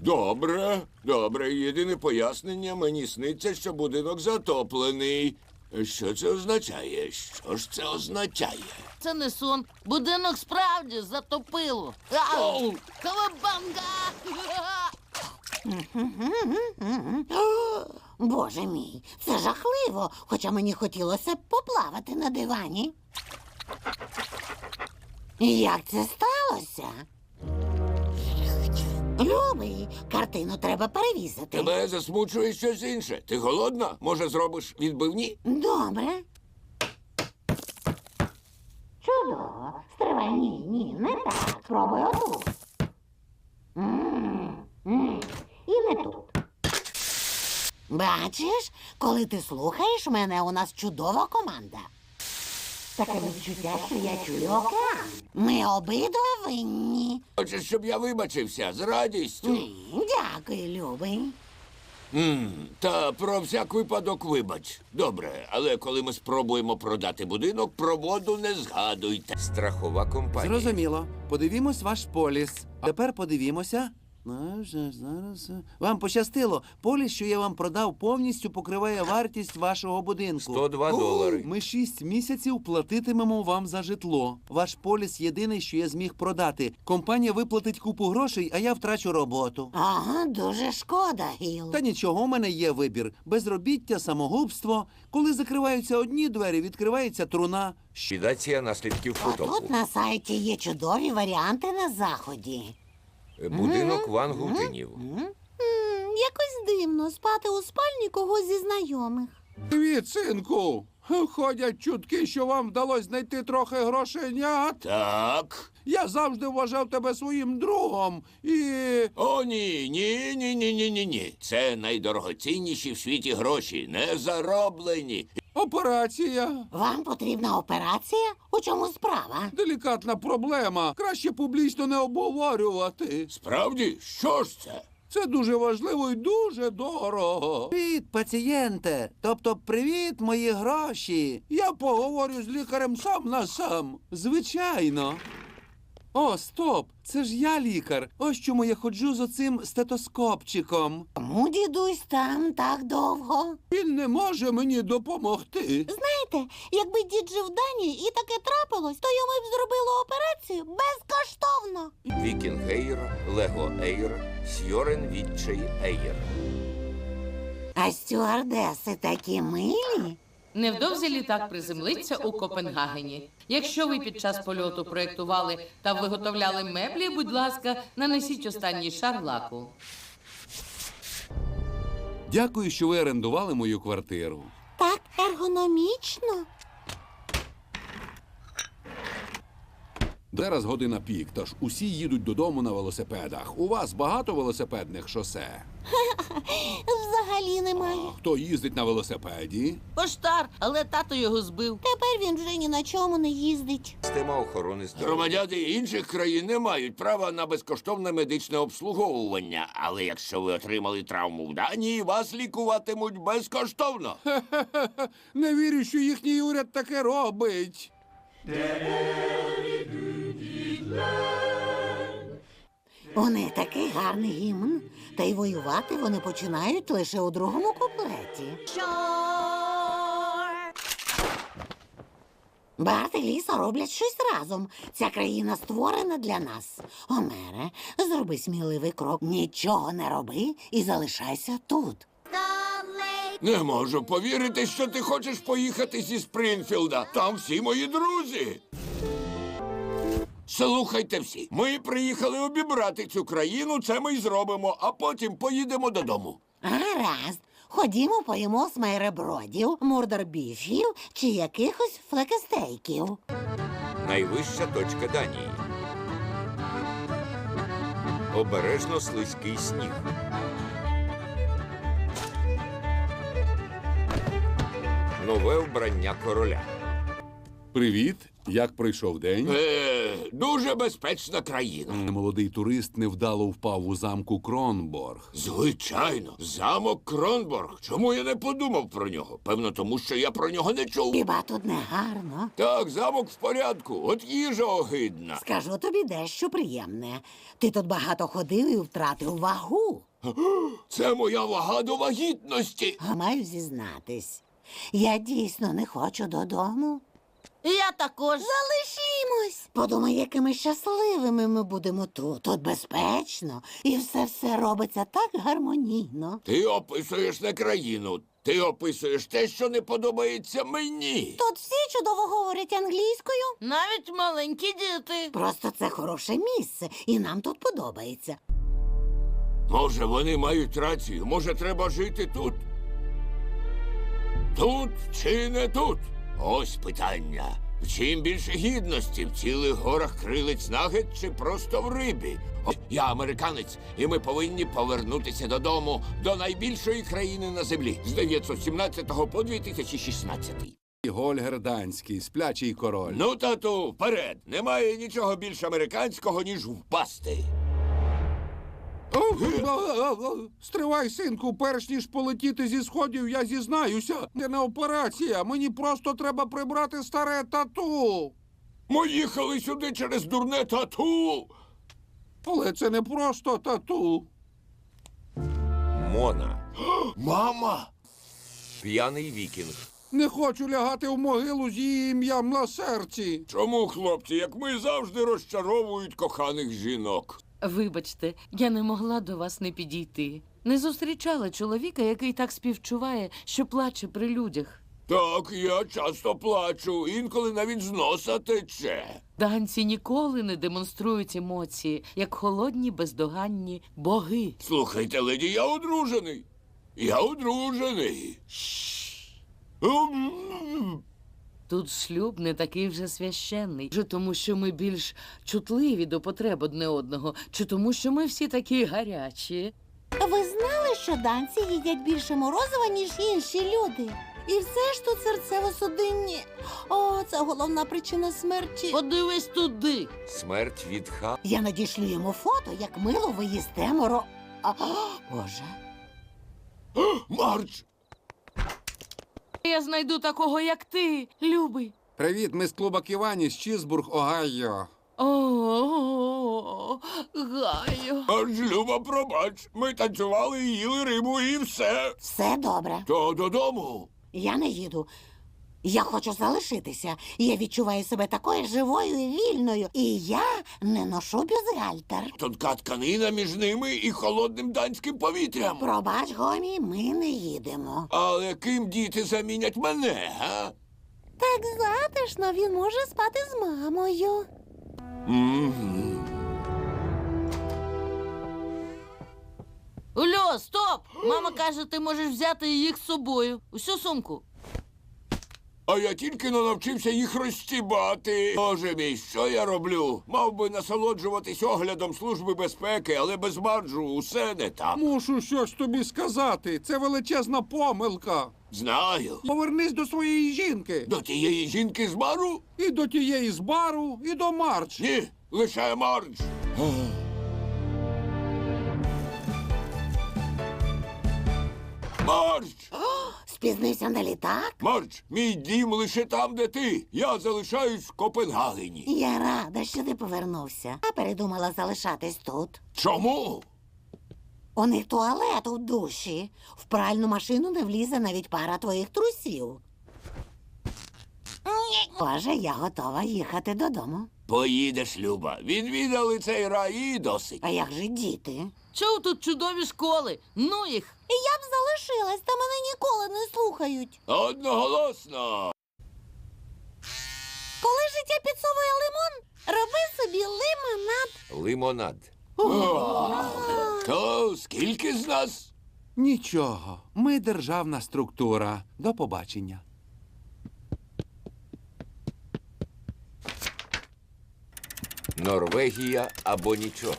Добре, добре. Єдине пояснення мені сниться, що будинок затоплений. Що це означає? Що ж це означає? Це не сон. Будинок справді затопило. Ау! Кавабанга! Боже мій, це жахливо, хоча мені хотілося б поплавати на дивані. Як це сталося? Любий, картину треба перевісити. Тебе засмучує щось інше. Ти голодна? Може, зробиш відбивні? Добре. Чудово. Стривай, ні, ні, не так. Спробуй отут. М, м. І не тут. Бачиш, коли ти слухаєш мене, у нас чудова команда. Таке відчуття, що я чую океан. Ми обидва винні. Хочеш, щоб я вибачився з радістю? Ні, Дякую, любий. м та про всяк випадок вибач. Добре, але коли ми спробуємо продати будинок, про воду не згадуйте. Страхова компанія. Зрозуміло. Подивімось ваш поліс. А тепер подивімося. Вже зараз. е. Вам пощастило. Поліс, що я вам продав, повністю покриває вартість вашого будинку. 102 долари. Ми шість місяців платитимемо вам за житло. Ваш поліс єдиний, що я зміг продати. Компанія виплатить купу грошей, а я втрачу роботу. Ага, дуже шкода, Гіл. Та нічого, у мене є вибір: безробіття, самогубство. Коли закриваються одні двері, відкривається труна. Ліквідація наслідків А тут на сайті є чудові варіанти на заході. Будинок Ван Гутенів. М, якось дивно спати у спальні когось зі знайомих. Привіт, синку. Ходять чутки, що вам вдалося знайти трохи грошенят. Так. Я завжди вважав тебе своїм другом і. О, ні, ні, ні, ні, ні, ні, ні. Це найдорогоцінніші в світі гроші, не зароблені. Операція. Вам потрібна операція? У чому справа? Делікатна проблема. Краще публічно не обговорювати. Справді, що ж це? Це дуже важливо і дуже дорого. Привіт, пацієнте! Тобто, привіт, мої гроші! Я поговорю з лікарем сам на сам. Звичайно. О, стоп! Це ж я лікар. Ось чому я ходжу з оцим стетоскопчиком. Чому дідусь там так довго? Він не може мені допомогти. Знаєте, якби дід жив в Данії і таке трапилось, то йому б зробили операцію безкоштовно. Вікінг Ейр, Лего Ейр, Сьорен Відчей Ейр. А стюардеси такі милі. Невдовзі літак приземлиться у Копенгагені. Якщо ви під час польоту проєктували та виготовляли меблі, будь ласка, нанесіть останній шар лаку. Дякую, що ви орендували мою квартиру. Так ергономічно. Зараз година пік, тож усі їдуть додому на велосипедах. У вас багато велосипедних шосе. Взагалі немає. Хто їздить на велосипеді? Поштар, але тато його збив. Тепер він вже ні на чому не їздить. Система охорони здоров'я. Громадяни інших країн не мають права на безкоштовне медичне обслуговування. Але якщо ви отримали травму в Данії, вас лікуватимуть безкоштовно. Не вірю, що їхній уряд таке робить. У них такий гарний гімн, та й воювати вони починають лише у другому куплеті. Барт і Ліса роблять щось разом. Ця країна створена для нас. Омере, зроби сміливий крок. Нічого не роби і залишайся тут. Не можу повірити, що ти хочеш поїхати зі Спрінфілда. Там всі мої друзі. Слухайте всі, ми приїхали обібрати цю країну, це ми й зробимо, а потім поїдемо додому. Гаразд. Ходімо, поїмо смайребродів, мурдербіфів чи якихось флекестейків. Найвища точка Данії. Обережно слизький сніг. Нове вбрання короля. Привіт. Як прийшов день? Е, дуже безпечна країна. Молодий турист невдало впав у замку Кронборг. Звичайно, замок Кронборг. Чому я не подумав про нього? Певно, тому що я про нього не чув. Хіба тут не гарно? Так, замок в порядку, от їжа огидна. Скажу тобі дещо приємне. Ти тут багато ходив і втратив вагу. Це моя вага до вагітності. Маю зізнатись. Я дійсно не хочу додому. Я також. Залишімось. Подумай, якими щасливими ми будемо тут. Тут безпечно, і все все робиться так гармонійно. Ти описуєш не країну, ти описуєш те, що не подобається мені. Тут всі чудово говорять англійською. Навіть маленькі діти. Просто це хороше місце, і нам тут подобається. Може, вони мають рацію, може, треба жити тут. Тут чи не тут? Ось питання. В чим більше гідності? В цілих горах крилиць нагет чи просто в рибі? Я американець, і ми повинні повернутися додому до найбільшої країни на землі з 917 по 2016. Гольгер Данський, сплячий король. Ну, тату, вперед! Немає нічого більш американського, ніж впасти. Стривай, синку, перш ніж полетіти зі сходів, я зізнаюся. Це не операція. Мені просто треба прибрати старе тату. Ми їхали сюди через дурне тату. Але це не просто тату. Мона. Мама! П'яний вікінг. Не хочу лягати в могилу з її ім'ям на серці. Чому, хлопці, як ми завжди розчаровують коханих жінок? Вибачте, я не могла до вас не підійти. Не зустрічала чоловіка, який так співчуває, що плаче при людях. Так, я часто плачу, інколи навіть з носа тече. Данці ніколи не демонструють емоції, як холодні бездоганні боги. Слухайте, леді, я одружений. Я одружений. М. Тут шлюб не такий вже священний, чи тому, що ми більш чутливі до потреб одне одного, чи тому, що ми всі такі гарячі. Ви знали, що данці їдять більше морозива, ніж інші люди? І все ж тут серцево-судинні. О, це головна причина смерті. Подивись туди. Смерть від ха. Я надішлю йому фото, як мило ви їсте моро. А, Боже. Мардж! Я знайду такого, як ти, любий. Привіт, ми з клуба Ківані з Чізбург, Огайо. О, Гаю. Аж Люба, пробач. Ми танцювали, їли рибу і все. Все добре. То додому. Я не їду. Я хочу залишитися. Я відчуваю себе такою живою і вільною. І я не ношу бюстгальтер. Тонка тканина між ними і холодним данським повітрям. Пробач, гомі, ми не їдемо. Але ким діти замінять мене, га? Так затишно він може спати з мамою. Мгм. Ульо, стоп! Мама каже, ти можеш взяти їх з собою. Усю сумку. А я тільки не навчився їх розстібати. Боже мій, що я роблю? Мав би насолоджуватись оглядом Служби безпеки, але без марджу усе не так. Мушу щось тобі сказати. Це величезна помилка. Знаю. Повернись до своєї жінки. До тієї жінки з бару? І до тієї з бару, і до Марч. Ні, лише мардж. Мардж! Спізнився на літак? Мардж, мій дім лише там, де ти. Я залишаюсь в Копенгагені. Я рада, що ти повернувся. А передумала залишатись тут. Чому? У них туалет у душі. В пральну машину не влізе навіть пара твоїх трусів. Боже, я готова їхати додому. Поїдеш, Люба. Відвідали цей рай і досить. А як же діти? Чого тут чудові школи? Ну їх. Я б залишилась, та мене ніколи не слухають. Одноголосно. Коли життя підсовує лимон, роби собі лимонад. Лимонад. То скільки з нас? Нічого, ми державна структура. До побачення. Норвегія або нічого.